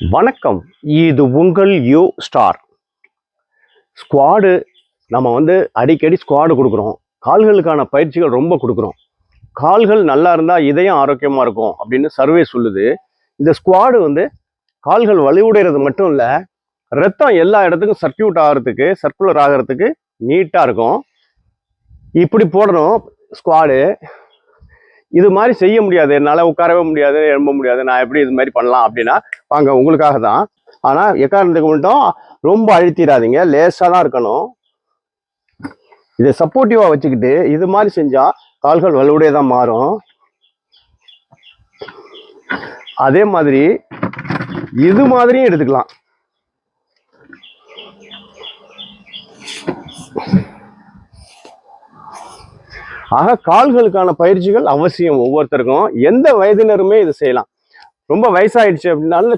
வணக்கம். இது உங்கள் யூ ஸ்டார். ஸ்குவாடு நம்ம வந்து அடிக்கடி ஸ்குவாடு கொடுக்குறோம். கால்களுக்கான பயிற்சிகள் ரொம்ப கொடுக்குறோம். கால்கள் நல்லா இருந்தால் இதயம் ஆரோக்கியமாக இருக்கும் அப்படின்னு சர்வே சொல்லுது. இந்த ஸ்குவாடு வந்து கால்கள் வலுவுடைகிறது மட்டும் இல்லை ரத்தம் எல்லா இடத்துக்கும் சர்க்கியூட் ஆகிறதுக்கு சர்க்குலர் ஆகிறதுக்கு நீட்டாக இருக்கும். இப்படி போடணும் ஸ்குவாடு. இது மாதிரி செய்ய முடியாது. என்னால் உட்காரவே முடியாது எழும்ப முடியாது. நான் எப்படி இது மாதிரி பண்ணலாம் அப்படின்னா வாங்க உங்களுக்காக தான். ஆனால் எக்காரணத்துக்கு மட்டும் ரொம்ப அழுத்திடாதீங்க. லேசாக தான் இருக்கணும். இதை சப்போர்ட்டிவாக வச்சுக்கிட்டு இது மாதிரி செஞ்சால் கால்கள் வலுவுடைய தான் மாறும். அதே மாதிரி இது மாதிரியும் எடுத்துக்கலாம். ஆக கால்களுக்கான பயிற்சிகள் அவசியம் ஒவ்வொருத்தருக்கும். எந்த வயதினருமே இது செய்யலாம். ரொம்ப வயசாயிடுச்சு அப்படின்னாலும்